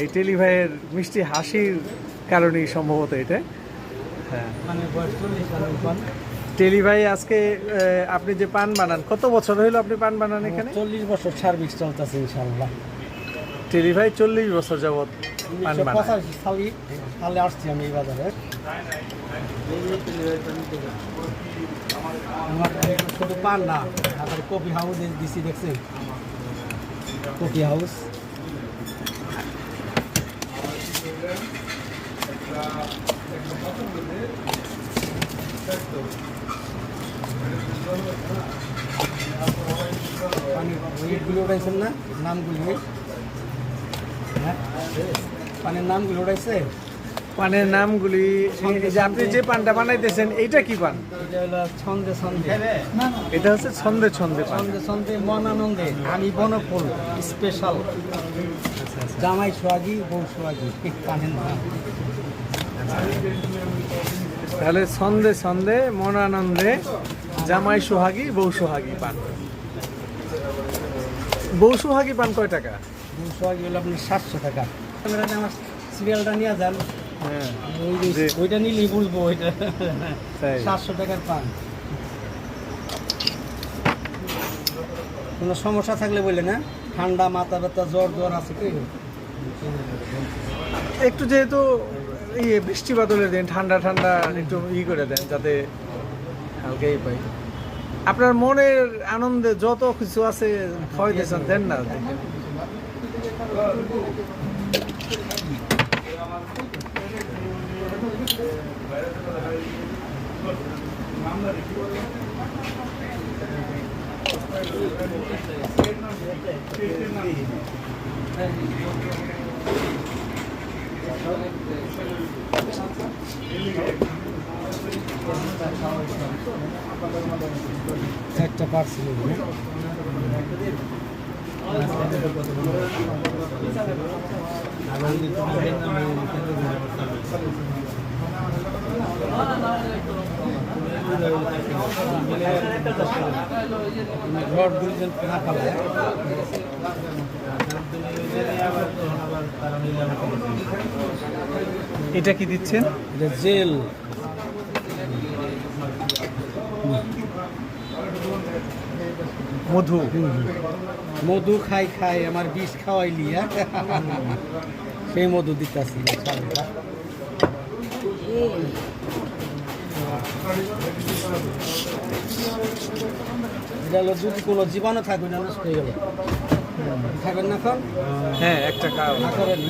এই টেলি ভাইয়ের মিষ্টি হাসির কারণেই সম্ভবত এটা। হ্যাঁ। মানে টেলি ভাই আজকে আপনি যে পান বানান কত বছর হইল আপনি পান বানান এখানে? চল্লিশ বছর সার্ভিস চলতেছে ইনশাল্লাহ টেলি ভাই চল্লিশ বছর যাবৎ পান সালে সালে আসছি আমি এই বাজারে। শুধু পান না তারপরে কফি হাউস দিছি দেখছেন? Coffee house. ওয়েটগুলো উঠাইছেন না? নামগুলি? হ্যাঁ? পানির নামগুলো উঠাইছে পানের নামগুলি আপনি যে পানটা বানাইতেছেন এইটা কি পান? এটা ছন্দে ছন্দে। এটা হচ্ছে ছন্দে ছন্দে ছন্দে ছন্দে মন আনন্দে আমি বনফুল স্পেশাল জামাই সোয়াগি বউ সোয়াগি পানের নাম তাহলে ছন্দে ছন্দে মন আনন্দে জামাই সোহাগী বউ সোহাগী পান। বউ সোহাগী পান কয় টাকা? বউ সোয়াগি হলো আপনি সাতশো টাকা। আমার সিরিয়ালটা নিয়ে যান হ্যাঁ। ওইটা নিলেই বুঝব ওইটা। সাতশো টাকার পান। কোনো সমস্যা থাকলে বললে না, ঠান্ডা, মাথা ব্যথা, জ্বর জ্বর আছে কি? একটু যেহেতু ইয়ে বৃষ্টি বাদলের দিন, ঠান্ডা ঠান্ডা একটু ই করে দেন, যাতে হালকাই পাই। আপনার মনের আনন্দে যত কিছু আছে খাওয়াইতেছেন দেন না একটা পার্সেল ঘর দুজন না খাবে। এটা কি দিচ্ছেন? এটা জেল। মধু। মধু খাই খাই আমার বিষ খাওয়াইলি হ্যাঁ? সেই মধু দিতেছি এটা হলো যদি কোনো জীবাণু থাকবে না নষ্ট হয়ে গেল। খাবেন না এখন? হ্যাঁ একটা খাও না করেন